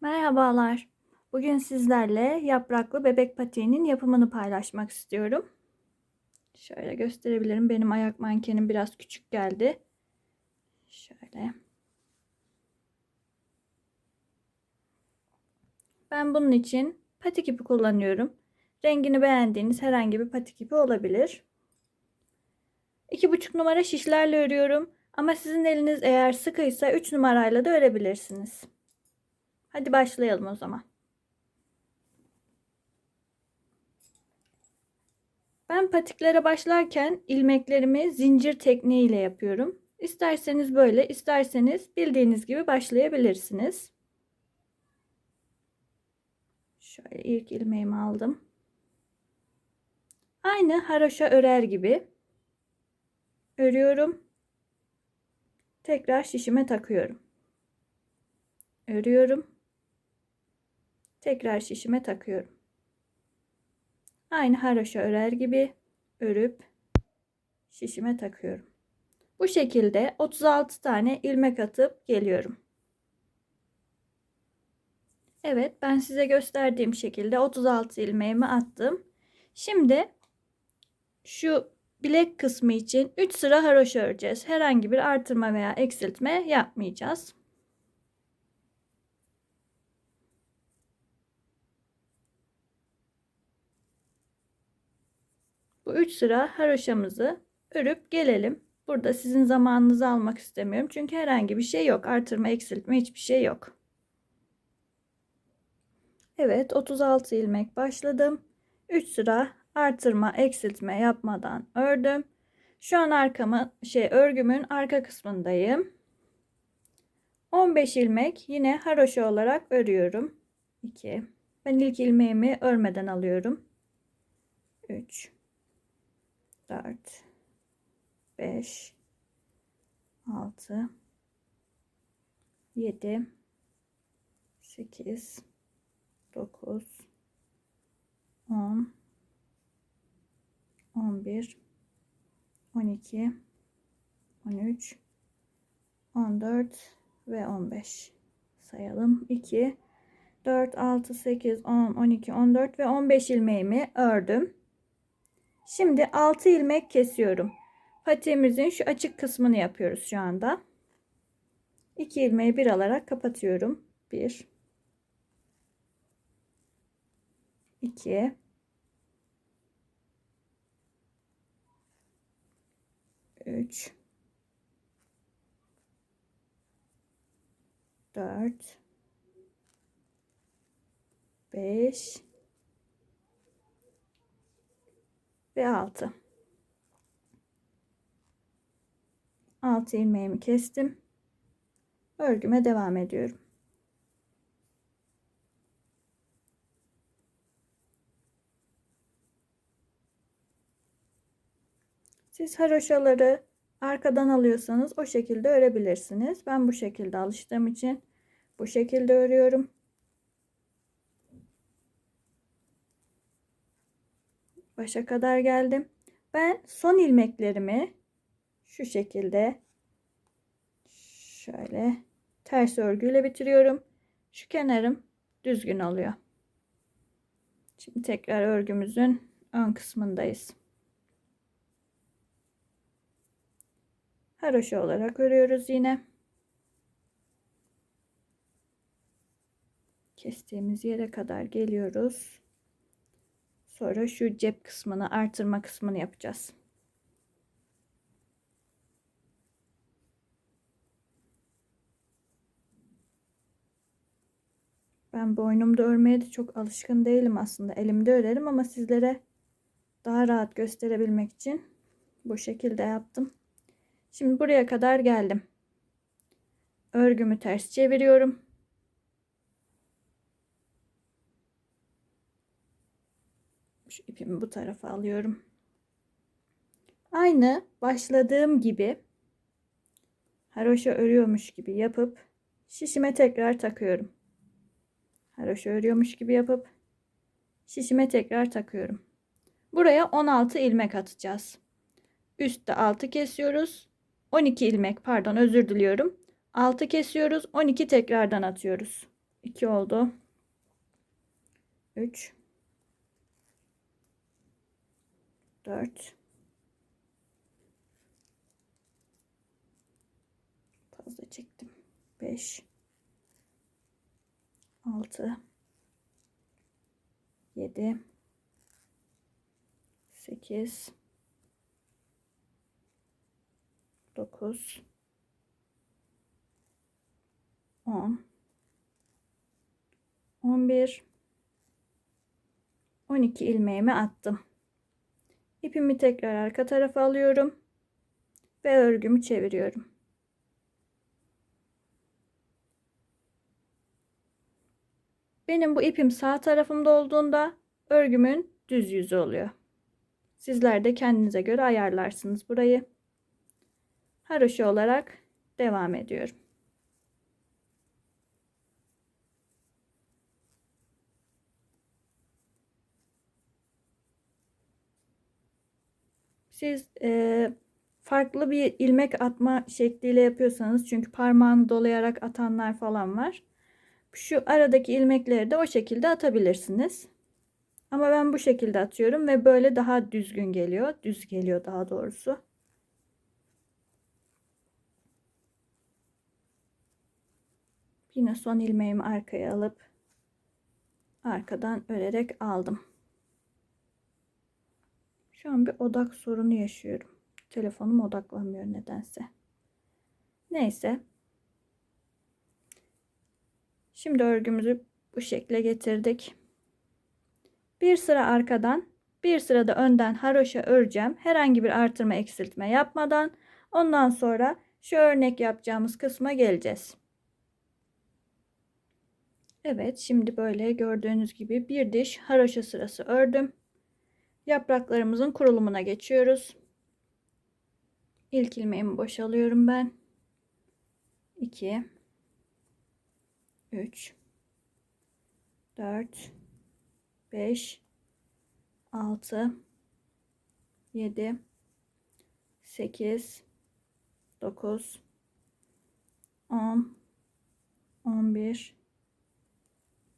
Merhabalar. Bugün sizlerle yapraklı bebek patiğinin yapımını paylaşmak istiyorum. Şöyle gösterebilirim. Benim ayak mankenim biraz küçük geldi. Şöyle. Ben bunun için patik ipi kullanıyorum. Rengini beğendiğiniz herhangi bir patik ipi olabilir. 2,5 numara şişlerle örüyorum. Ama sizin eliniz eğer sıkıysa 3 numarayla da örebilirsiniz. Hadi başlayalım o zaman. Ben patiklere başlarken ilmeklerimi zincir tekniğiyle yapıyorum. İsterseniz böyle, isterseniz bildiğiniz gibi başlayabilirsiniz. Şöyle ilk ilmeğimi aldım. Aynı haroşa örer gibi örüyorum. Tekrar şişime takıyorum. Örüyorum. Tekrar şişime takıyorum. Aynı haroşa örer gibi örüp şişime takıyorum. Bu şekilde 36 tane ilmek atıp geliyorum. Evet ben size gösterdiğim şekilde 36 ilmeğimi attım. Şimdi şu bilek kısmı için 3 sıra haroşa öreceğiz. Herhangi bir artırma veya eksiltme yapmayacağız. Bu 3 sıra haroşamızı örüp gelelim. Burada sizin zamanınızı almak istemiyorum. Çünkü herhangi bir şey yok. Artırma, eksiltme hiçbir şey yok. Evet 36 ilmek başladım. 3 sıra artırma, eksiltme yapmadan ördüm. Şu an arkamı şey örgümün arka kısmındayım. 15 ilmek yine haroşa olarak örüyorum. 2 Ben ilk ilmeğimi örmeden alıyorum. 3 4 5 6 7 8 9 10 11 12 13 14 ve 15 sayalım. 2 4 6 8 10 12 14 ve 15 ilmeğimi ördüm Şimdi 6 ilmek kesiyorum. Patiğimizin şu açık kısmını yapıyoruz şu anda. 2 ilmeği bir alarak kapatıyorum. 1 2 3 4 5 ve 6. 6 ilmeğimi kestim. Örgüme devam ediyorum. Siz haroşaları arkadan alıyorsanız o şekilde örebilirsiniz. Ben bu şekilde alıştığım için bu şekilde örüyorum. Başa kadar geldim. Ben son ilmeklerimi şu şekilde şöyle ters örgüyle bitiriyorum. Şu kenarım düzgün oluyor. Şimdi tekrar örgümüzün ön kısmındayız. Haroşa olarak örüyoruz yine. Kestiğimiz yere kadar geliyoruz. Sonra şu cep kısmını artırma kısmını yapacağız. Ben boynumda örmeye de çok alışkın değilim aslında. Elimde örerim ama sizlere daha rahat gösterebilmek için bu şekilde yaptım. Şimdi buraya kadar geldim. Örgümü ters çeviriyorum. Şu ipimi bu tarafa alıyorum. Aynı başladığım gibi haroşa örüyormuş gibi yapıp şişime tekrar takıyorum. Haroşa örüyormuş gibi yapıp şişime tekrar takıyorum. Buraya 16 ilmek atacağız. Üstte 6 kesiyoruz. 12 ilmek pardon özür diliyorum. 6 kesiyoruz. 12 tekrardan atıyoruz. 2 oldu. 3 4 fazla çektim. 5 6 7 8 9 10 11 12 ilmeğimi attım. İpimi tekrar arka tarafa alıyorum ve örgümü çeviriyorum. Benim bu ipim sağ tarafımda olduğunda örgümün düz yüzü oluyor. Sizler de kendinize göre ayarlarsınız burayı. Haroşa olarak devam ediyorum. Siz e, farklı bir ilmek atma şekliyle yapıyorsanız çünkü parmağını dolayarak atanlar falan var. Şu aradaki ilmekleri de o şekilde atabilirsiniz. Ama ben bu şekilde atıyorum ve böyle daha düzgün geliyor. Düz geliyor daha doğrusu. Yine son ilmeğimi arkaya alıp arkadan örerek aldım. Şu an bir odak sorunu yaşıyorum. Telefonum odaklanmıyor nedense. Neyse. Şimdi örgümüzü bu şekle getirdik. Bir sıra arkadan, bir sıra da önden haroşa öreceğim. Herhangi bir artırma eksiltme yapmadan. Ondan sonra şu örnek yapacağımız kısma geleceğiz. Evet, şimdi böyle gördüğünüz gibi bir diş haroşa sırası ördüm. Yapraklarımızın kurulumuna geçiyoruz. İlk ilmeğimi boşalıyorum ben. 2 3 4 5 6 7 8 9 10 11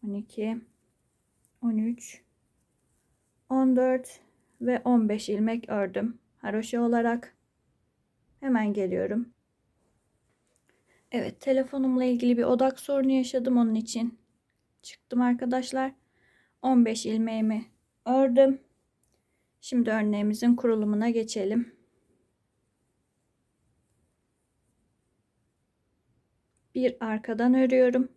12 13 14 ve 15 ilmek ördüm haroşa olarak. Hemen geliyorum. Evet telefonumla ilgili bir odak sorunu yaşadım onun için. Çıktım arkadaşlar. 15 ilmeğimi ördüm. Şimdi örneğimizin kurulumuna geçelim. Bir arkadan örüyorum.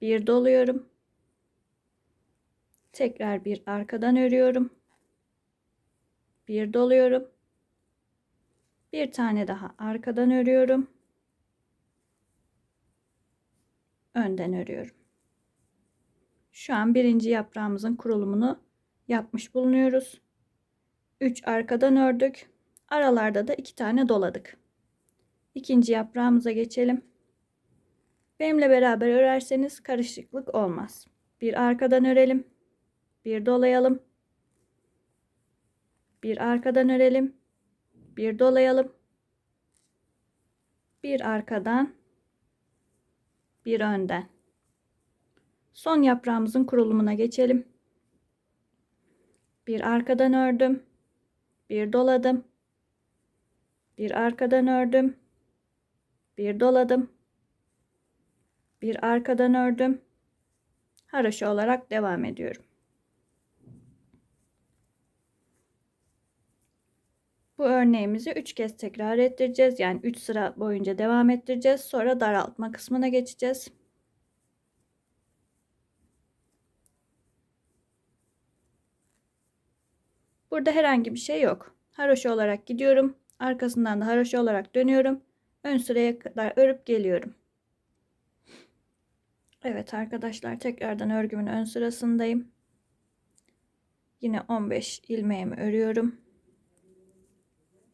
Bir doluyorum tekrar bir arkadan örüyorum. Bir doluyorum. Bir tane daha arkadan örüyorum. Önden örüyorum. Şu an birinci yaprağımızın kurulumunu yapmış bulunuyoruz. 3 arkadan ördük. Aralarda da iki tane doladık. İkinci yaprağımıza geçelim. Benimle beraber örerseniz karışıklık olmaz. Bir arkadan örelim bir dolayalım. Bir arkadan örelim. Bir dolayalım. Bir arkadan. Bir önden. Son yaprağımızın kurulumuna geçelim. Bir arkadan ördüm. Bir doladım. Bir arkadan ördüm. Bir doladım. Bir arkadan ördüm. Haroşa olarak devam ediyorum. Bu örneğimizi 3 kez tekrar ettireceğiz. Yani 3 sıra boyunca devam ettireceğiz. Sonra daraltma kısmına geçeceğiz. Burada herhangi bir şey yok. Haroşa olarak gidiyorum. Arkasından da haroşa olarak dönüyorum. Ön sıraya kadar örüp geliyorum. Evet arkadaşlar tekrardan örgümün ön sırasındayım. Yine 15 ilmeğimi örüyorum.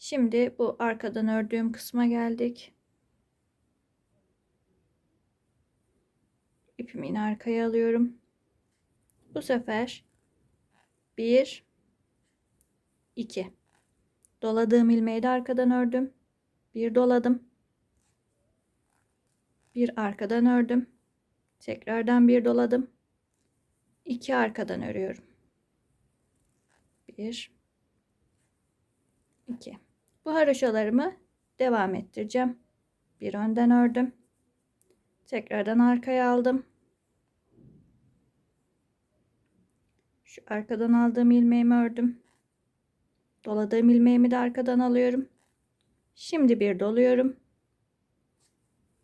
Şimdi bu arkadan ördüğüm kısma geldik. İpimi yine arkaya alıyorum. Bu sefer 1 2 doladığım ilmeği de arkadan ördüm. Bir doladım. Bir arkadan ördüm. Tekrardan bir doladım. İki arkadan örüyorum. Bir, iki. Bu haroşalarımı devam ettireceğim. Bir önden ördüm. Tekrardan arkaya aldım. Şu arkadan aldığım ilmeğimi ördüm. Doladığım ilmeğimi de arkadan alıyorum. Şimdi bir doluyorum.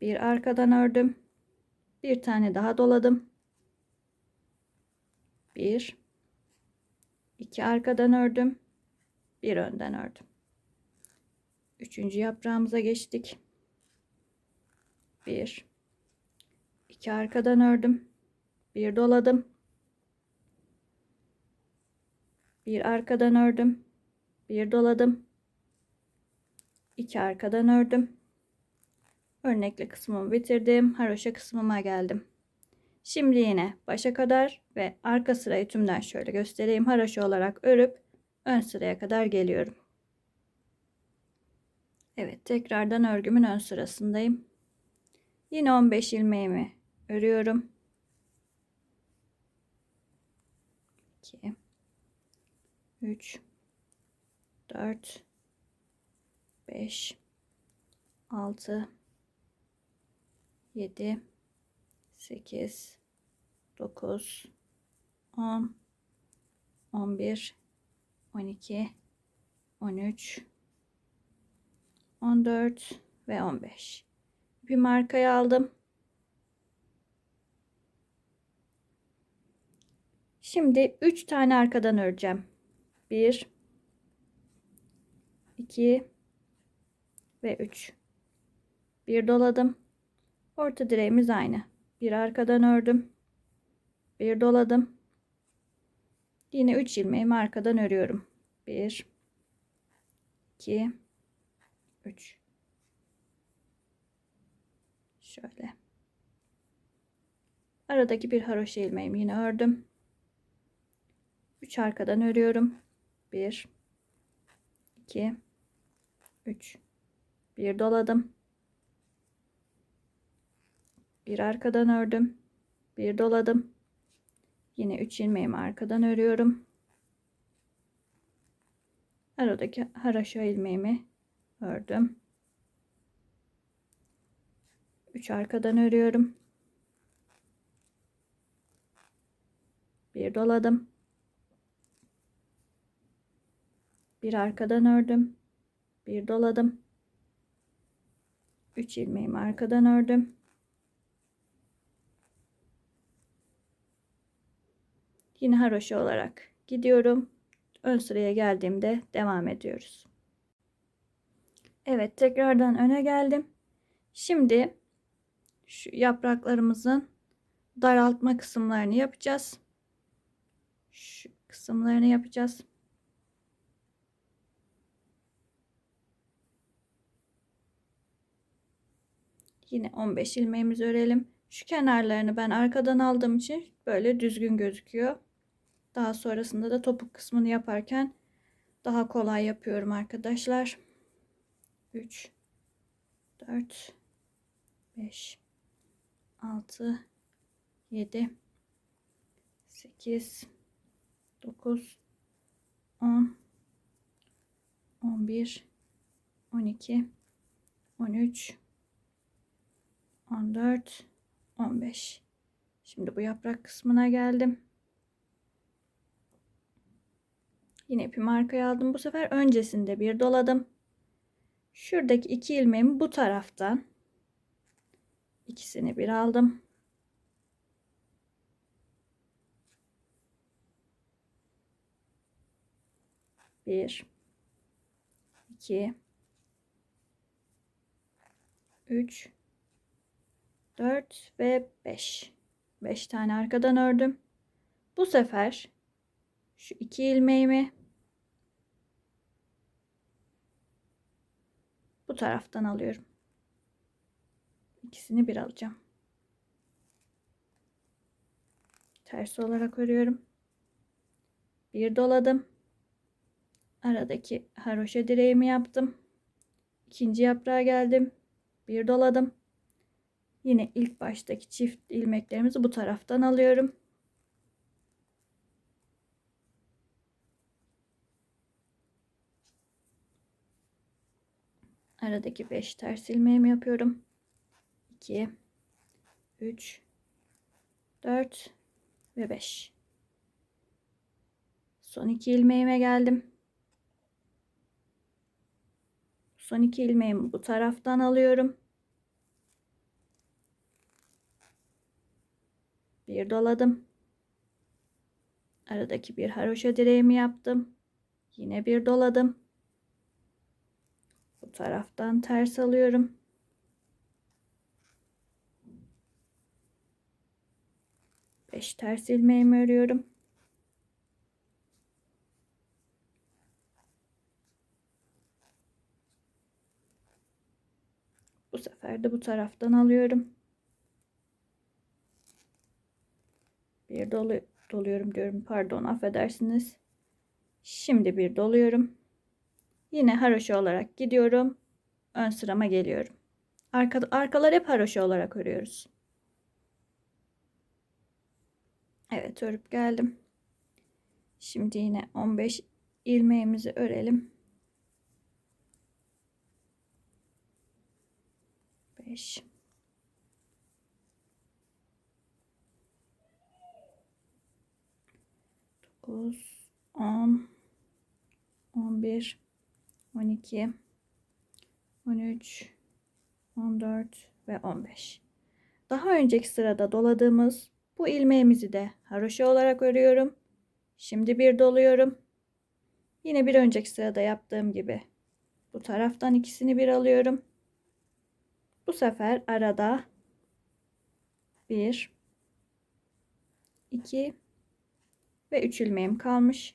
Bir arkadan ördüm. Bir tane daha doladım. Bir. iki arkadan ördüm. Bir önden ördüm. Üçüncü yaprağımıza geçtik. Bir. iki arkadan ördüm. Bir doladım. Bir arkadan ördüm. Bir doladım. iki arkadan ördüm. Örnekli kısmımı bitirdim. Haroşa kısmıma geldim. Şimdi yine başa kadar ve arka sırayı tümden şöyle göstereyim. Haroşa olarak örüp ön sıraya kadar geliyorum. Evet tekrardan örgümün ön sırasındayım. Yine 15 ilmeğimi örüyorum. 2 3 4 5 6 7 8 9 10 11 12 13 14 ve 15 bir markayı aldım. Şimdi 3 tane arkadan öreceğim. 1 2 ve 3 bir doladım. Orta direğimiz aynı. Bir arkadan ördüm. Bir doladım. Yine 3 ilmeğimi arkadan örüyorum. 1 2 3 şöyle. Aradaki bir haroşa ilmeğimi yine ördüm. 3 arkadan örüyorum. 1 2 3 bir doladım. Bir arkadan ördüm. Bir doladım. Yine 3 ilmeğimi arkadan örüyorum. Aradaki haraşo ilmeğimi ördüm 3 arkadan örüyorum. Bir doladım. Bir arkadan ördüm. Bir doladım. 3 ilmeğimi arkadan ördüm. Yine haroşa olarak gidiyorum. Ön sıraya geldiğimde devam ediyoruz Evet tekrardan öne geldim şimdi şu yapraklarımızın daraltma kısımlarını yapacağız şu kısımlarını yapacağız Yine 15 ilmeğimizi örelim. Şu kenarlarını ben arkadan aldığım için böyle düzgün gözüküyor. Daha sonrasında da topuk kısmını yaparken daha kolay yapıyorum arkadaşlar. 3 4 5 6 7 8 9 10 11 12 13 14 15 şimdi bu yaprak kısmına geldim. Yine ipimi arkaya aldım. Bu sefer öncesinde bir doladım şuradaki iki ilmeğimi bu taraftan ikisini bir aldım bir iki üç 4 ve 5. 5 tane arkadan ördüm. Bu sefer şu iki ilmeğimi bu taraftan alıyorum. İkisini bir alacağım. Ters olarak örüyorum. Bir doladım. Aradaki haroşa direğimi yaptım. İkinci yaprağa geldim. Bir doladım. Yine ilk baştaki çift ilmeklerimizi bu taraftan alıyorum. Aradaki 5 ters ilmeğimi yapıyorum. 2 3 4 ve 5. Son iki ilmeğime geldim. Son iki ilmeğimi bu taraftan alıyorum. Bir doladım. Aradaki bir haroşa direğimi yaptım. Yine bir doladım. Taraftan ters alıyorum. Beş ters ilmeğimi örüyorum. Bu sefer de bu taraftan alıyorum. Bir dolu doluyorum diyorum. Pardon affedersiniz. Şimdi bir doluyorum. Yine haroşa olarak gidiyorum. Ön sırama geliyorum. Arka, arkalar hep haroşa olarak örüyoruz. Evet örüp geldim. Şimdi yine 15 ilmeğimizi örelim. 5 9 10 11 12 13 14 ve 15 daha önceki sırada doladığımız bu ilmeğimizi de haroşa olarak örüyorum şimdi bir doluyorum yine bir önceki sırada yaptığım gibi bu taraftan ikisini bir alıyorum bu sefer arada 1 2 ve 3 ilmeğim kalmış.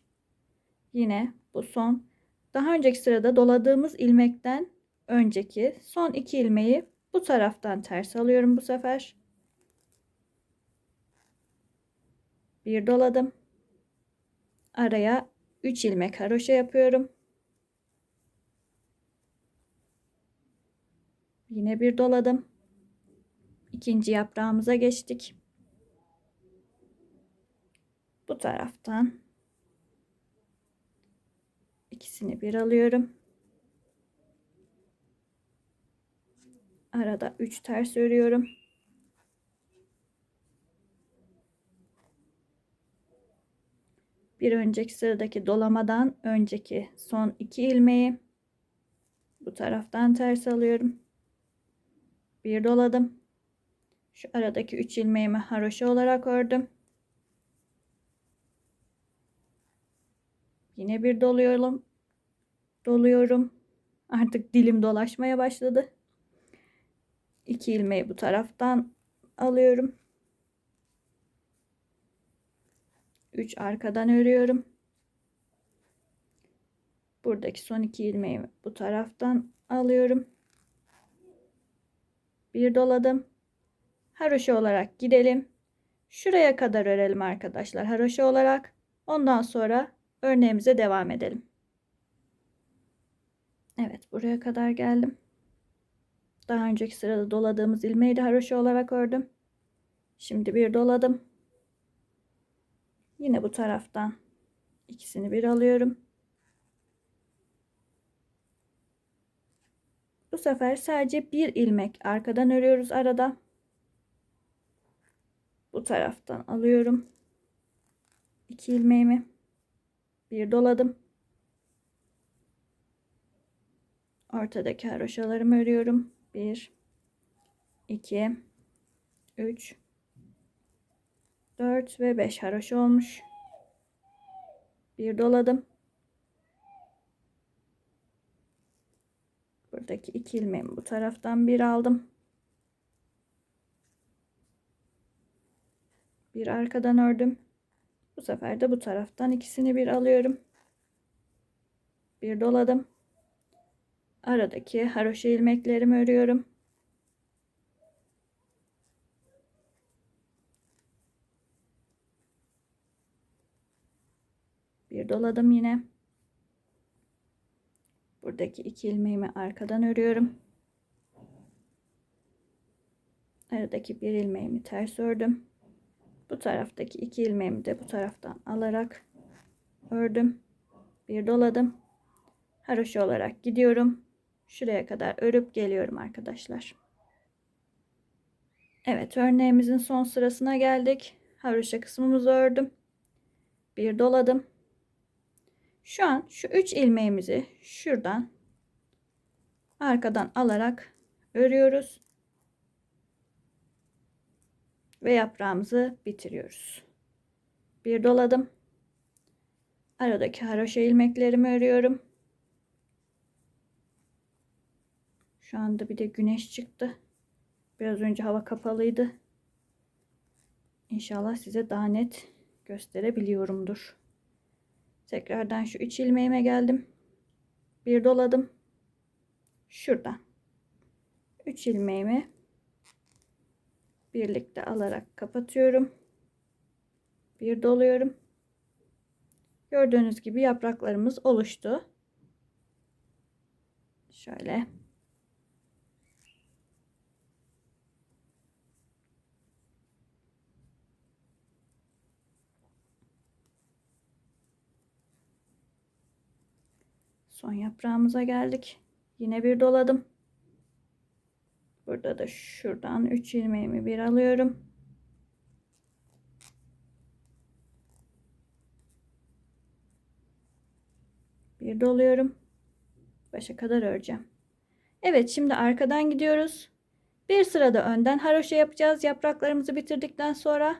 Yine bu son. Daha önceki sırada doladığımız ilmekten önceki son 2 ilmeği bu taraftan ters alıyorum bu sefer. Bir doladım. Araya 3 ilmek haroşa yapıyorum. Yine bir doladım. İkinci yaprağımıza geçtik. Bu taraftan ikisini bir alıyorum. Arada 3 ters örüyorum. Bir önceki sıradaki dolamadan önceki son iki ilmeği bu taraftan ters alıyorum bir doladım. Şu aradaki 3 ilmeğimi haroşa olarak ördüm. Yine bir doluyorum. Doluyorum. Artık dilim dolaşmaya başladı. 2 ilmeği bu taraftan alıyorum. 3 arkadan örüyorum. Buradaki son iki ilmeğimi bu taraftan alıyorum bir doladım. Haroşa olarak gidelim. Şuraya kadar örelim arkadaşlar haroşa olarak. Ondan sonra örneğimize devam edelim. Evet buraya kadar geldim. Daha önceki sırada doladığımız ilmeği de haroşa olarak ördüm. Şimdi bir doladım. Yine bu taraftan ikisini bir alıyorum. Bu sefer sadece bir ilmek arkadan örüyoruz arada. Bu taraftan alıyorum. 2 ilmeğimi bir doladım. Ortadaki haroşalarımı örüyorum. 1 2 3 4 ve 5 haroşa olmuş. Bir doladım. Buradaki iki ilmeğimi bu taraftan bir aldım. Bir arkadan ördüm. Bu sefer de bu taraftan ikisini bir alıyorum. Bir doladım. Aradaki haroşa ilmeklerimi örüyorum. Bir doladım yine. Buradaki iki ilmeğimi arkadan örüyorum. Aradaki bir ilmeğimi ters ördüm. Bu taraftaki iki ilmeğimi de bu taraftan alarak ördüm. Bir doladım. Haroşa olarak gidiyorum. Şuraya kadar örüp geliyorum arkadaşlar. Evet örneğimizin son sırasına geldik. Haroşa kısmımızı ördüm. Bir doladım. Şu an şu üç ilmeğimizi şuradan arkadan alarak örüyoruz. Ve yaprağımızı bitiriyoruz. Bir doladım. Aradaki haroşa ilmeklerimi örüyorum. Şu anda bir de güneş çıktı. Biraz önce hava kapalıydı. İnşallah size daha net gösterebiliyorumdur. Tekrardan şu üç ilmeğime geldim. Bir doladım. Şuradan. Üç ilmeğimi birlikte alarak kapatıyorum. Bir doluyorum. Gördüğünüz gibi yapraklarımız oluştu. Şöyle. Son yaprağımıza geldik. Yine bir doladım. Burada da şuradan 3 ilmeğimi bir alıyorum. Bir doluyorum. Başa kadar öreceğim. Evet şimdi arkadan gidiyoruz. Bir sırada önden haroşa yapacağız yapraklarımızı bitirdikten sonra.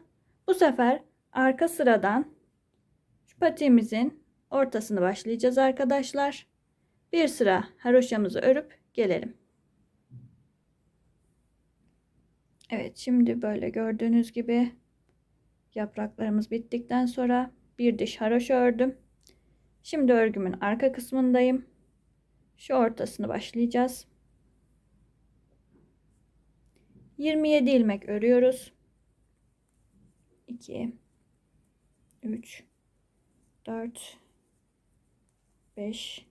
Bu sefer arka sıradan şu patiğimizin ortasını başlayacağız arkadaşlar. Bir sıra haroşamızı örüp gelelim. Evet şimdi böyle gördüğünüz gibi yapraklarımız bittikten sonra bir diş haroşa ördüm. Şimdi örgümün arka kısmındayım. Şu ortasını başlayacağız. 27 ilmek örüyoruz. 2 3 4 5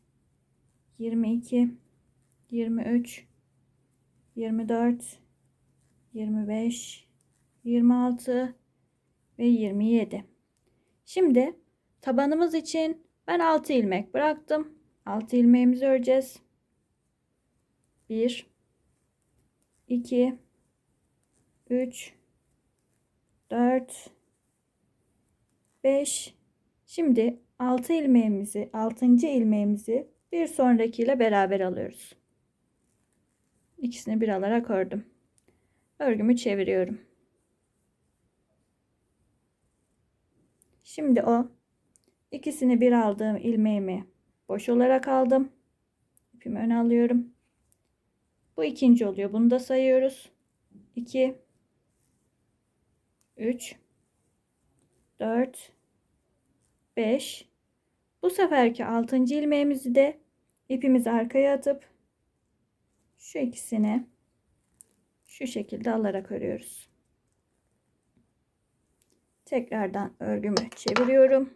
22 23 24 25 26 ve 27 şimdi tabanımız için ben 6 ilmek bıraktım. 6 ilmeğimizi öreceğiz. 1 2 3 4 5 şimdi 6 ilmeğimizi 6. ilmeğimizi bir sonrakiyle beraber alıyoruz. İkisini bir alarak ördüm. Örgümü çeviriyorum. Şimdi o ikisini bir aldığım ilmeğimi boş olarak aldım. İpimi öne alıyorum. Bu ikinci oluyor. Bunu da sayıyoruz. 2 3 4 5 Bu seferki 6. ilmeğimizi de ipimizi arkaya atıp şu ikisini şu şekilde alarak örüyoruz. Tekrardan örgümü çeviriyorum.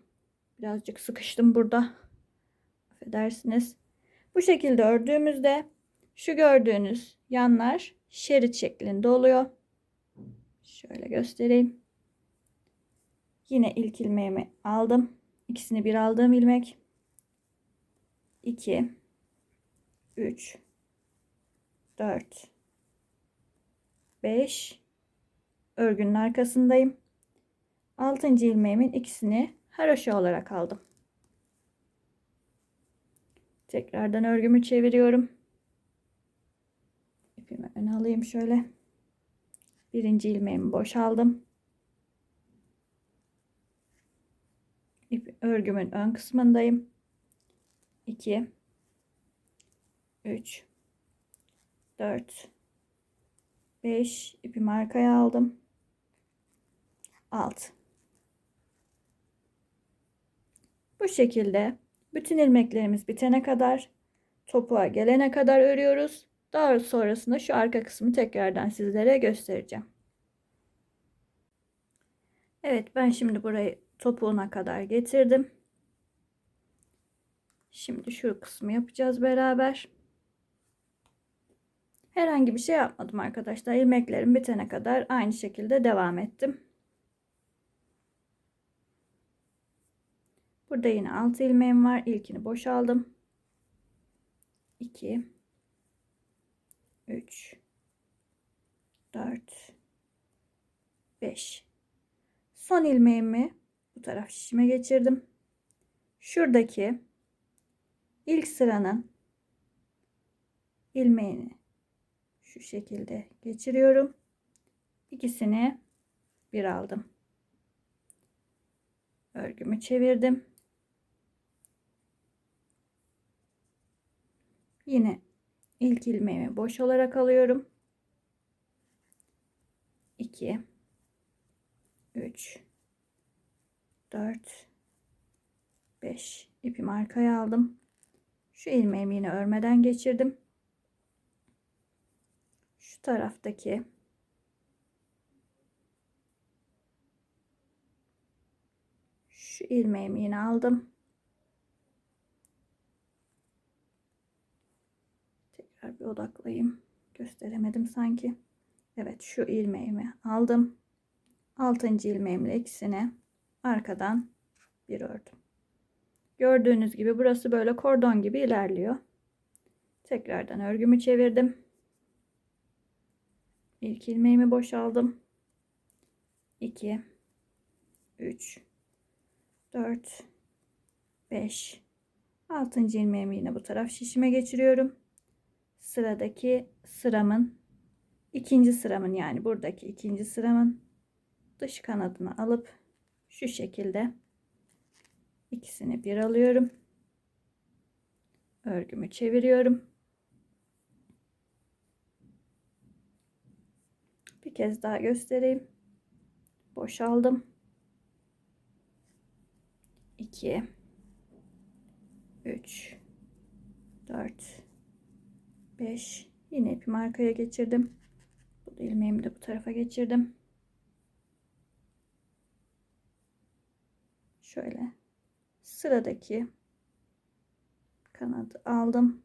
Birazcık sıkıştım burada. Affedersiniz. Bu şekilde ördüğümüzde şu gördüğünüz yanlar şerit şeklinde oluyor. Şöyle göstereyim. Yine ilk ilmeğimi aldım. İkisini bir aldığım ilmek. 2 3 4 5 örgünün arkasındayım. 6. ilmeğimin ikisini haroşa olarak aldım. Tekrardan örgümü çeviriyorum. İpimi öne alayım şöyle. Birinci ilmeğimi boşaldım. İp, örgümün ön kısmındayım. 2 3 4 5 ipimi arkaya aldım. 6 Bu şekilde bütün ilmeklerimiz bitene kadar topuğa gelene kadar örüyoruz. Daha sonrasında şu arka kısmı tekrardan sizlere göstereceğim. Evet ben şimdi burayı topuğuna kadar getirdim. Şimdi şu kısmı yapacağız beraber. Herhangi bir şey yapmadım arkadaşlar. İlmeklerim bitene kadar aynı şekilde devam ettim. Burada yine 6 ilmeğim var. İlkini boşaldım. 2 3 4 5 Son ilmeğimi bu taraf şişime geçirdim. Şuradaki ilk sıranın ilmeğini şu şekilde geçiriyorum. İkisini bir aldım. Örgümü çevirdim. Yine ilk ilmeğimi boş olarak alıyorum. 2 3 4 5 ipimi arkaya aldım. Şu ilmeğimi yine örmeden geçirdim. Taraftaki şu ilmeğimi yine aldım. Tekrar bir odaklayayım. Gösteremedim sanki. Evet şu ilmeğimi aldım. 6. ilmeğimle ikisini arkadan bir ördüm. Gördüğünüz gibi burası böyle kordon gibi ilerliyor. Tekrardan örgümü çevirdim. İlk ilmeğimi boşaldım. 2 3 4 5 6. ilmeğimi yine bu taraf şişime geçiriyorum. Sıradaki sıramın ikinci sıramın yani buradaki ikinci sıramın dış kanadını alıp şu şekilde ikisini bir alıyorum. Örgümü çeviriyorum. Bir kez daha göstereyim. Boşaldım. 2 3 4 5 yine ipimi arkaya geçirdim. Bu ilmeğimi de bu tarafa geçirdim. Şöyle sıradaki kanadı aldım.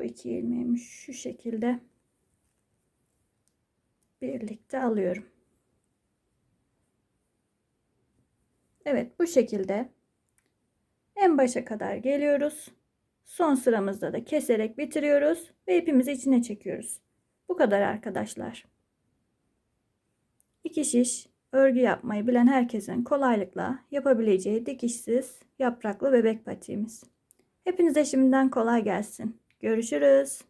Bu iki ilmeğimi şu şekilde birlikte alıyorum. Evet bu şekilde en başa kadar geliyoruz. Son sıramızda da keserek bitiriyoruz ve ipimizi içine çekiyoruz. Bu kadar arkadaşlar. İki şiş örgü yapmayı bilen herkesin kolaylıkla yapabileceği dikişsiz yapraklı bebek patiğimiz. Hepinize şimdiden kolay gelsin. Görüşürüz.